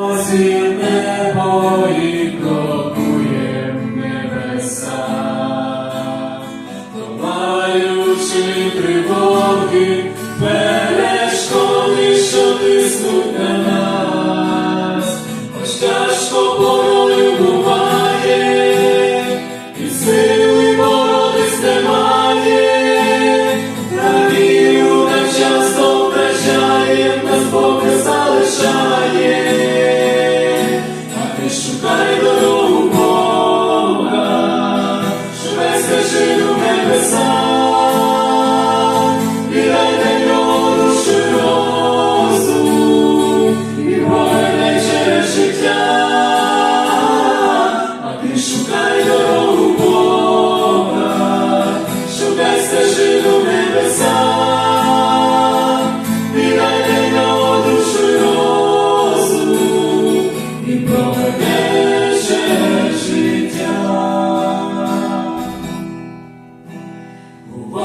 Небо і крокує в небеса, товаючи тривогу.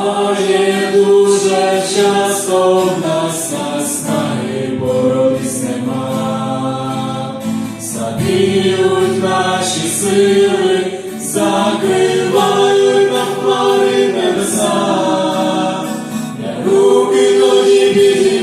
Боже, дуже часто в нас наснаги боротись нема, забіють наші сили, закривають на хмари небеса, для руки тоді біді.